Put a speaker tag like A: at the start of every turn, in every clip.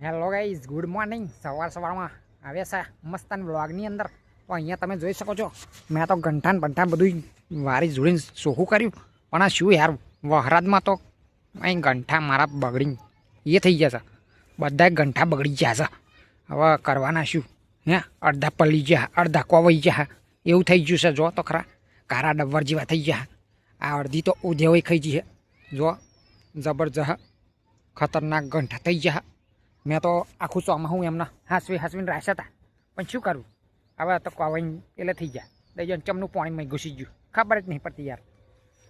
A: Hello guys good morning સવાર સવારમાં આવે છે મસ્તાન બ્લોગની અંદર. તો અહીંયા તમે જોઈ શકો છો, મેં તો ઘંટાન બંઠાન બધું વારી જોડીને સોખું કર્યું. પણ આ શું યાર, વહરાદમાં તો અહીં ગંઠા મારા બગડી એ થઈ ગયા છે. બધાએ ગંઠા બગડી ગયા છે. હવે કરવાના શું? હે? અડધા પલ્લી ગયા, અડધા કોવાઈ ગયા. એવું થઈ ગયું છે. જો તો ખરા, કારા ડબ્બર જેવા થઈ ગયા. આ અડધી તો ઉધેવાઈ ખાઈ ગઈ છે. જો, જબરજસ્ત ખતરનાક ગંઠા થઈ ગયા. મેં તો આખું ચોમાસું એમના હાંસવી હાંસવીને રાખ્યા હતા પણ શું કરું? હવે તો કોવાઈને એટલે થઈ ગયા. દઈ જાય ચમનું પાણીમાં ઘૂસી ગયું. ખબર જ નહીં પડતી યાર.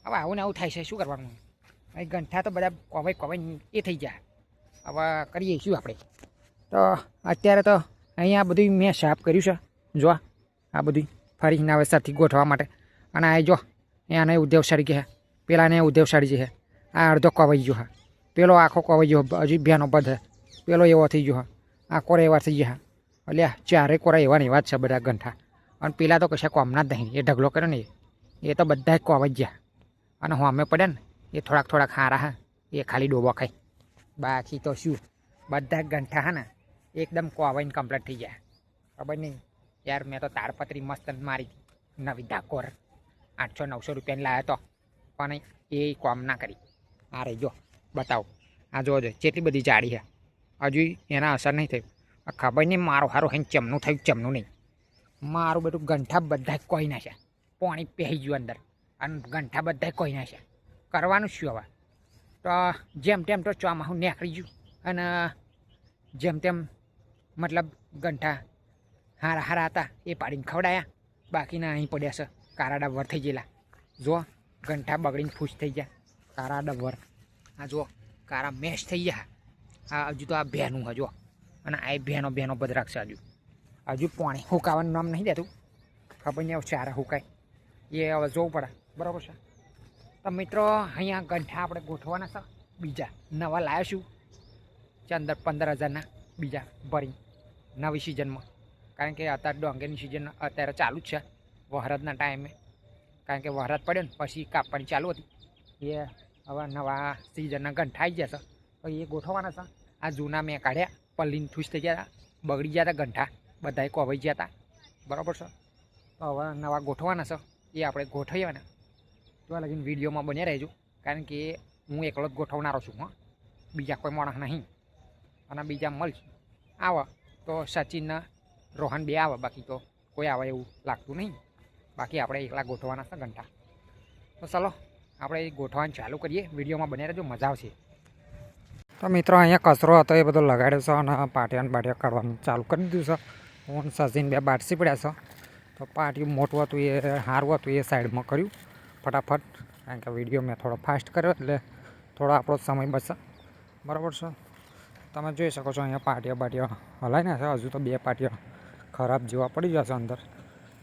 A: હવે આવું ને આવું થાય છે. શું કરવાનું? અહીં ગંઠા તો બધા કોવાઈ કોવાઈ એ થઈ ગયા. હવે કરીએ શું આપણે? તો અત્યારે તો અહીંયા બધું મેં સાફ કર્યું છે. જો આ બધું ફરી નવેસરથી ગોઠવા માટે. અને આ જો એને ઉદ્યોગશાળી કહે પેલાને ઉદ્યોગશાળી છે. આ અડધો કોવાઈ ગયો હા પેલો આખો કોવાઈ ગયો. હજી બેનો બધ પેલો એવો થઈ ગયો હા. આ કોરા એવા થઈ ગયા એટલે ચારે કોરા એવા ને એવા જ છે બધા ગંઠા. અને પેલા તો કશા કોમના જ નહીં, એ ઢગલો કર્યો ને એ. તો બધા જ કોવાઈ ગયા. અને અમે પડ્યા ને, એ થોડાક થોડાક હારા હા, એ ખાલી ડોબો ખાય બાકી તો શું, બધા ગંઠા હા ને, એકદમ કોવાઈને કમ્પ્લીટ થઈ ગયા. ખબર નહીં, યાર મેં તો તાડપત્રી મસ્ત મારી હતી. નવી ધાકોર. આઠસો નવસો રૂપિયાની લાવ્યો તો. પણ એ કોમ ના કરી. આ રહી જો બતાવો. આ જોવો જો કેટલી બધી જાડી છે. હજુ એના અસર નહીં થયું આ ખબર નહીં મારું હારું હે ચમનું થયું, ચમનું નહીં. મારું બધું ગંઠા બધા કોઈ છે. પાણી પહેરી ગયું અંદર. અને ગંઠા બધા કોઈ છે. કરવાનું શું હવે? તો જેમ તેમ તો ચોમાસું નીકળી ગયું. અને જેમ તેમ મતલબ ગંઠા હારા હારા હતા એ પાડીને ખવડાયા. બાકીના અહીં પડ્યા છે. કારા ડબ્બર થઈ ગયેલા. જો ગંઠા બગડીને ફૂસ થઈ ગયા. કારા ડબ્બર આ જો કારા મેશ થઈ ગયા. આ હજુ તો આ ભેનું હજુ. અને આ ભેનો ભેનો રાખશે હજુ. હજુ પાણી. હુકાવાનું નામ નહીં દેતું ખબર નહીં ચારા હુકાય. એ હવે જોવું પડે. બરાબર છે? તો મિત્રો, અહીંયા ગંઠા આપણે ગોઠવાના છે. બીજા નવા લાવ્યા છું. ચંદર પંદર હજારના બીજા ભરી. નવી સિઝનમાં. કારણ કે અત્યારે ડોંગેની સિઝન અત્યારે ચાલુ જ છે. વહરાદના ટાઈમે. કારણ કે વહરાદ પડ્યો ને, પછી કાપવાની ચાલુ હતી. એ હવે નવા સિઝનના ગંઠા આવી ગયા છે. તો એ ગોઠવવાના હતા. આ જૂના મેં કાઢ્યા, પલ્લીને ખુશ થઈ ગયા હતા. બગડી ગયા હતા ગંઠા બધાએ કોવાઈ ગયા હતા. બરાબર છે? હવે નવા ગોઠવાના છે. એ આપણે ગોઠવ્યાના તો લગીને વિડીયોમાં બન્યા રહેજો. કારણ કે હું એકલો જ ગોઠવનારો છું, હા. બીજા કોઈ માણસ નહીં. અને બીજા મળશે. આવે. તો સચિનના રોહન બે આવે, બાકી તો કોઈ આવે એવું લાગતું નહીં. બાકી આપણે એકલા ગોઠવાના છે ઘંટા તો ચાલો, આપણે ગોઠવાનું ચાલુ કરીએ. વિડીયોમાં બને રહેજો. મજા આવશે. તો મિત્રો, અહીંયા કચરો હતો, એ બધો લગાડ્યો છે અને પાટિયા બાટિયા કાઢવાનું ચાલુ કરી દીધું છે. હું સજીન બે બાટસી પડ્યા છે. તો પાટિયું મોટું હતું, એ સારું હતું, એ સાઈડમાં કર્યું. ફટાફટ, કારણ કે વીડિયો મેં થોડો ફાસ્ટ કર્યો એટલે થોડો આપણો સમય બચશે બરાબર છે? તમે જોઈ શકો છો, અહીંયા પાટિયા બાટિયા હલાવીને છે. હજુ તો બે પાટિયા ખરાબ જેવા પડી જશે અંદર.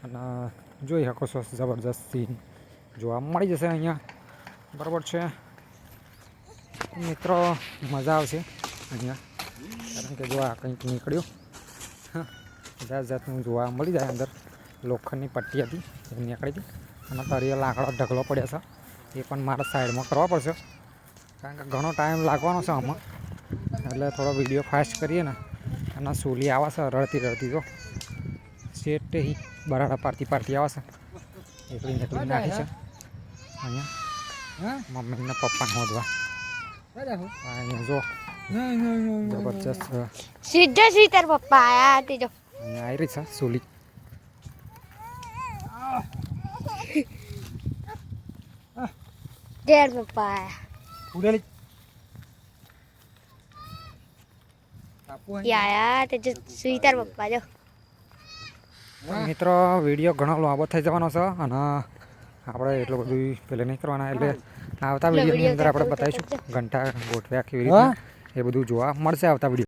A: અને જોઈ શકો છો, જબરજસ્ત સીન જોવા મળી જશે અહીંયા. બરાબર છે? મિત્રો, મજા આવશે અહીંયા. કારણ કે જો આ કંઈક નીકળ્યું. જાત જાતનું જોવા મળી જાય અંદર. લોખંડની પટ્ટી હતી એ નીકળી હતી. અને તરીએ લાકડો ઢગલો પડ્યો છે. એ પણ મારે સાઈડમાં કરવા પડશે. કારણ કે ઘણો ટાઈમ લાગવાનો છે આમાં. એટલે થોડો વીડિયો ફાસ્ટ કરીએ ને. અને સોલી આવે છે, રડતી રડતી સેટ હી બરાડા પારતી પારતી આવે છે. એકલી નીકળી નાખી છે. અહીંયા. મમ્મીને પપ્પાને હોદવા. અહીંયા જો જબરજસ્ત.
B: સીધા આયા તે જો
A: અહીંયા આવી રહી
B: પપ્પા
A: મિત્રો, વીડિયો ઘણો લાંબો થઈ જવાનો છે અને આપણે એટલું બધું પેલે નહીં કરવાના. એટલે આવતા વિડીયોની અંદર આપણે બતાવીશું ઘંટા ગોઠવ્યા કેવી રીતે એ બધું જોવા મળશે આવતા વીડિયો.